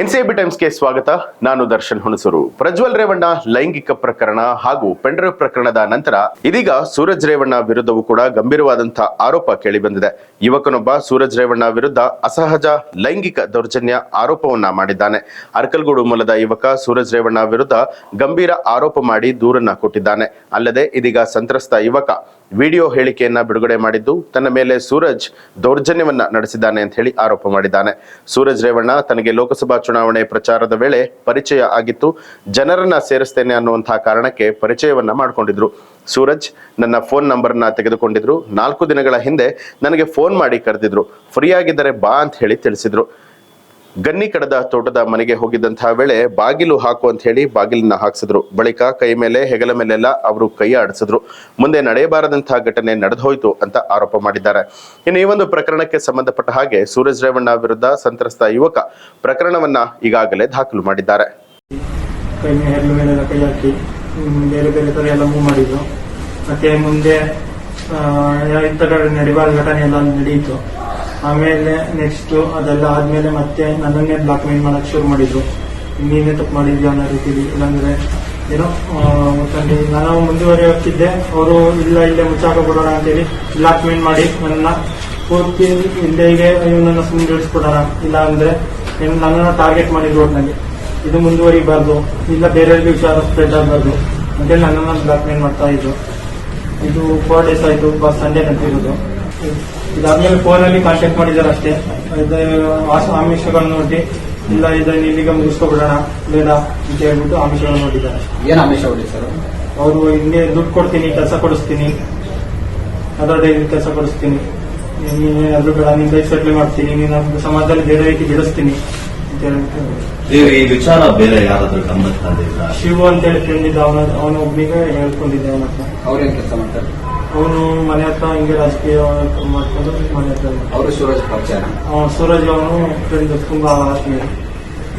ಎನ್ಸಿಎಬಿ ಟೈಮ್ಸ್ಗೆ ಸ್ವಾಗತ. ನಾನು ದರ್ಶನ್ ಹುಣಸೂರು. ಪ್ರಜ್ವಲ್ ರೇವಣ್ಣ ಲೈಂಗಿಕ ಪ್ರಕರಣ ಹಾಗೂ ಪೆಂಡ್ರೈವ್ ಪ್ರಕರಣದ ನಂತರ ಇದೀಗ ಸೂರಜ್ ರೇವಣ್ಣ ವಿರುದ್ಧವೂ ಕೂಡ ಗಂಭೀರವಾದಂತಹ ಆರೋಪ ಕೇಳಿಬಂದಿದೆ. ಯುವಕನೊಬ್ಬ ಸೂರಜ್ ರೇವಣ್ಣ ವಿರುದ್ಧ ಅಸಹಜ ಲೈಂಗಿಕ ದೌರ್ಜನ್ಯ ಆರೋಪವನ್ನ ಮಾಡಿದ್ದಾನೆ. ಅರ್ಕಲ್ಗೂಡು ಮೂಲದ ಯುವಕ ಸೂರಜ್ ರೇವಣ್ಣ ವಿರುದ್ಧ ಗಂಭೀರ ಆರೋಪ ಮಾಡಿ ದೂರನ್ನ ಕೊಟ್ಟಿದ್ದಾನೆ. ಅಲ್ಲದೆ ಇದೀಗ ಸಂತ್ರಸ್ತ ಯುವಕ ವಿಡಿಯೋ ಹೇಳಿಕೆಯನ್ನ ಬಿಡುಗಡೆ ಮಾಡಿದ್ದು ತನ್ನ ಮೇಲೆ ಸೂರಜ್ ದೌರ್ಜನ್ಯವನ್ನ ನಡೆಸಿದ್ದಾನೆ ಅಂತ ಹೇಳಿ ಆರೋಪ ಮಾಡಿದ್ದಾನೆ. ಸೂರಜ್ ರೇವಣ್ಣ ತನಗೆ ಲೋಕಸಭಾ ಚುನಾವಣೆ ಪ್ರಚಾರದ ವೇಳೆ ಪರಿಚಯ ಆಗಿತ್ತು. ಜನರನ್ನ ಸೇರಿಸ್ತೇನೆ ಅನ್ನುವಂತಹ ಕಾರಣಕ್ಕೆ ಪರಿಚಯವನ್ನ ಮಾಡಿಕೊಂಡಿದ್ರು. ಸೂರಜ್ ನನ್ನ ಫೋನ್ ನಂಬರ್ನ ತೆಗೆದುಕೊಂಡಿದ್ರು. ನಾಲ್ಕು ದಿನಗಳ ಹಿಂದೆ ನನಗೆ ಫೋನ್ ಮಾಡಿ ಕರೆದಿದ್ರು. ಫ್ರೀ ಆಗಿದ್ದರೆ ಬಾ ಅಂತ ಹೇಳಿ ತಿಳಿಸಿದ್ರು. ಗನ್ನಿ ಕಡದ ತೋಟದ ಮನೆಗೆ ಹೋಗಿದ್ದಂತಹ ವೇಳೆ ಬಾಗಿಲು ಹಾಕು ಅಂತ ಹೇಳಿ ಬಾಗಿಲನ್ನ ಹಾಕ್ಸಿದ್ರು. ಬಳಿಕ ಕೈ ಮೇಲೆ, ಹೆಗಲ ಮೇಲೆಲ್ಲ ಅವರು ಕೈ ಆಡಿಸಿದ್ರು. ಮುಂದೆ ನಡೆಯಬಾರದಂತಹ ಘಟನೆ ನಡೆದು ಹೋಯಿತು ಅಂತ ಆರೋಪ ಮಾಡಿದ್ದಾರೆ. ಇನ್ನು ಈ ಒಂದು ಪ್ರಕರಣಕ್ಕೆ ಸಂಬಂಧಪಟ್ಟ ಹಾಗೆ ಸೂರಜ್ ರೇವಣ್ಣ ವಿರುದ್ಧ ಸಂತ್ರಸ್ತ ಯುವಕ ಪ್ರಕರಣವನ್ನ ಈಗಾಗಲೇ ದಾಖಲು ಮಾಡಿದ್ದಾರೆ. ಮತ್ತೆ ಮುಂದೆ ಇಂಥ ಘಟನೆ ಎಲ್ಲ ನಡೆಯಿತು. ಆಮೇಲೆ ನೆಕ್ಸ್ಟ್ ಅದೆಲ್ಲ ಆದ್ಮೇಲೆ ಮತ್ತೆ ನನ್ನನ್ನೇ ಬ್ಲಾಕ್ ಮೇಲ್ ಮಾಡಕ್ ಶುರು ಮಾಡಿದ್ರು. ನೀನೇ ತಪ್ಪು ಮಾಡಿದ್ಯಾ ಅನ್ನೋ ರೀತಿಲಿ. ಇಲ್ಲಾಂದ್ರೆ, ಏನೋ ನಾನು ನಾನು ಮುಂದುವರಿಯೋಕ್ಕಿದ್ದೆ ಅವರು ಇಲ್ಲ, ಇಲ್ಲೇ ಮುಚ್ಚಾಕ ಕೊಡೋಣ ಅಂತೇಳಿ ಬ್ಲಾಕ್ ಮೇಲ್ ಮಾಡಿ ನನ್ನ ಪೂರ್ತಿ ಇಲ್ಲಿಗೆ ಇವನನ್ನ ಸುಮ್ಮನೆ ಇಳಿಸ್ಕೊಡೋಣ ಇಲ್ಲ ಅಂದ್ರೆ ನನ್ನನ್ನು ಟಾರ್ಗೆಟ್ ಮಾಡಿದ್ರು ಒಟ್ಟಿನಲ್ಲಿ ಇದು ಮುಂದುವರಿಬಾರ್ದು. ಇಲ್ಲ, ಬೇರೆಯವ್ರಿಗೆ ವಿಚಾರ ಸ್ಪ್ರೆಡ್ ಆಗಬಾರ್ದು. ಅಂತೇಳಿ ನನ್ನನ್ನು ಬ್ಲಾಕ್ ಮೇಲ್ ಮಾಡ್ತಾ ಇದ್ರು. ಇದು ಫೋರ್ ಡೇಸ್ ಆಯ್ತು ಸಂಡೇ ನಡೆದಿರೋದು ಇದಾದ್ಮೇಲೆ ಫೋನಲ್ಲಿ ಕಾಂಟ್ಯಾಕ್ಟ್ ಮಾಡಿದ್ದಾರೆ ಅಷ್ಟೇ. ಇದು ಆಮಿಷಗಳನ್ನು ನೋಡಿ ಇಲ್ಲ ಇದನ್ನ ಇಲ್ಲಿಗೆ ಮುಗಿಸ್ಕೊಬಿಡೋಣ ಬೇಡ ಅಂತ ಹೇಳ್ಬಿಟ್ಟು ಆಮಿಷಗಳನ್ನ ನೋಡಿದ್ದಾರೆ ಏನ್ ಆಮಿಷ ಹೊಡಿ ಸರ್? ಅವರು ಹಿಂಗೆ ದುಡ್ಡು ಕೊಡ್ತೀನಿ ಕೆಲಸ ಕೊಡಿಸ್ತೀನಿ. ಅದರದೇ ಕೆಲಸ ಕೊಡಿಸ್ತೀನಿ. ನೀನು ಅದ್ರ ಬೇಡ ನಿನ್ ಲೈಫ್ ಸೆಟ್ಲ್ ಮಾಡ್ತೀನಿ ನೀನು ಸಮಾಜದಲ್ಲಿ ಬೇರೆ ರೀತಿ ಬಿಡಿಸ್ತೀನಿ ಅಂತ ಹೇಳ್ಬಿಟ್ಟು ನೀವು ಈ ವಿಚಾರ ಬೇರೆ ಯಾರಾದ್ರೂ ಗಮನಕ್ಕೆ ಶಿವು ಅಂತ ಹೇಳಿ ಫ್ರೆಂಡ್ ಇದ್ದ ಅವನ ಅವನೊಬ್ಬನಿಗೆ ಹೇಳ್ಕೊಂಡಿದ್ದೆ ಅವನ ಅವ್ರೇನ್ ಕೆಲಸ ಮಾಡ್ತಾರೆ ಅವನು ಮನೆ ಹತ್ರ ಹಿಂಗೆ ರಾಜಕೀಯ ಮಾಡ್ಕೊಂಡು ಮನೆ ಹತ್ರ. ಅವರು ಸೂರಜ್ ಪರಿಚಯ ಸೂರಜ್ ಅವನು ಫ್ರೆಂಡ್ ತುಂಬಾ ಆತ್ಮೀಯ.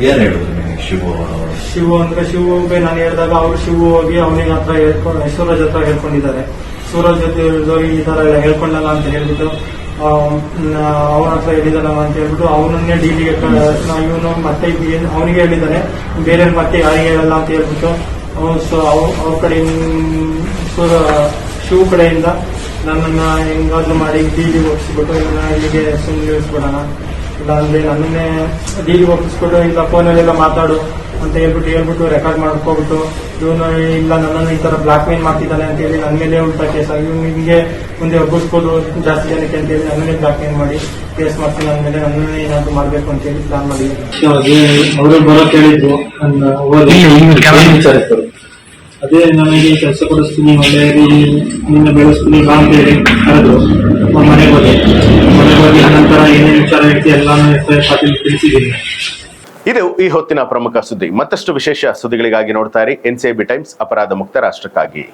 ಏನ್ ಹೇಳಿದ್ರು ನಿಮಗೆ ಶಿವು ಅವರು ಶಿವು ಅಂದ್ರೆ ಶಿವುಗೆ ನಾನು ಹೇಳಿದಾಗ ಅವರು ಶಿವ ಹೋಗಿ ಅವನಿಗೆ ಹತ್ರ ಹೇಳ್ಕೊಂಡು ಸೂರಜ್ ಹತ್ರ ಹೇಳ್ಕೊಂಡಿದ್ದಾರೆ. ಸೂರಜ್ ಜೊತೆ ಹೋಗಿ ಈ ತರ ಎಲ್ಲ ಹೇಳ್ಕೊಂಡಲ್ಲ ಅಂತ ಹೇಳ್ಬಿಟ್ಟು ಅವನ ಹತ್ರ ಹೇಳಿದಾನಲ್ಲ ಅಂತ ಹೇಳ್ಬಿಟ್ಟು ಅವನನ್ನೇ ಡೀಲಿಗೆ ಇವನು ಮತ್ತೆ ಅವನಿಗೆ ಹೇಳಿದ್ದಾನೆ ಬೇರೆ ಮತ್ತೆ ಯಾರಿಗೆ ಹೇಳಲ್ಲ ಅಂತ ಹೇಳ್ಬಿಟ್ಟು ಅವನು ಅವ್ರ ಕಡೆ ಸೂರ ಶಿವ ಕಡೆಯಿಂದ ನನ್ನನ್ನ ಹೆಂಗಾದ್ರು ಮಾಡಿ ಡೀಲಿ ಒಪ್ಪಿಸ್ಬಿಟ್ಟು ಇವನ್ನ ಇಲ್ಲಿಗೆ ಸುಮ್ಮನೆ ಇಳಿಸ್ಬಿಡೋಣ ಇಲ್ಲ ಅಂದ್ರೆ ನನ್ನನ್ನೇ ಡಿಲಿ ಒಪ್ಪಿಸ್ಬಿಟ್ಟು ಇಲ್ಲ ಫೋನಲ್ಲೆಲ್ಲ ಮಾತಾಡು ಅಂತ ಹೇಳ್ಬಿಟ್ಟು ಹೇಳ್ಬಿಟ್ಟು ರೆಕಾರ್ಡ್ ಮಾಡ್ಕೊಬಿಟ್ಟು ಇವನು ಇಲ್ಲ ನನ್ನನ್ನು ಈ ತರ ಬ್ಲಾಕ್ ಮೇಲ್ ಮಾಡ್ತಿದ್ದಾನೆ ಅಂತ ಹೇಳಿ ನನ್ನ ಮೇಲೆ ಉಲ್ಟಾ ಕೇಸ್ ಆಗಿ ಇವ್ನು ಹಿಂಗೆ ಮುಂದೆ ಒಪ್ಪಿಸ್ಬೋದು ಜಾಸ್ತಿ ಜನಕ್ಕೆ ಅಂತ ಹೇಳಿ ಮೇಲೆ ಬ್ಲಾಕ್ ಮೇಲ್ ಮಾಡಿ ಕೇಸ್ ಮಾಡ್ತೀನಿ ನನ್ನ ಮೇಲೆ ನನ್ನನ್ನೇ ಏನಾದ್ರು ಮಾಡ್ಬೇಕು ಅಂತ ಹೇಳಿ ಪ್ಲಾನ್ ಮಾಡಿ. ಅವರು ಬರೋ ಕೇಳಿದ್ರು ಅದೇ ನಮಗೆ ಕೆಲಸ ಕೊಡಿಸ್ತೀನಿ ಒಳ್ಳೆಯ ನಿನ್ನ ಬೆಳೆಸ್ತೀನಿ ಬಾ ಅಂತೇಳಿ ನಮ್ಮ ಮನೆಗೆ ಹೋದೆ. ಮನೆಗೆ ಹೋಗಿ ನಂತರ ಏನೇನು ವಿಚಾರ ಹೇಳ್ತಿ ಎಲ್ಲಾನು ಪಾಟೀಲ್ ತಿಳಿಸಿದ್ದೀನಿ. ಇದು ಈ ಹೊತ್ತಿನ ಪ್ರಮುಖ ಸುದ್ದಿ. ಮತ್ತಷ್ಟು ವಿಶೇಷ ಸುದ್ದಿಗಳಿಗಾಗಿ ನೋಡ್ತಾ ಇರಿ ಎನ್ಸಿಬಿ ಟೈಮ್ಸ್, ಅಪರಾಧ ಮುಕ್ತ ರಾಷ್ಟ್ರಕ್ಕಾಗಿ.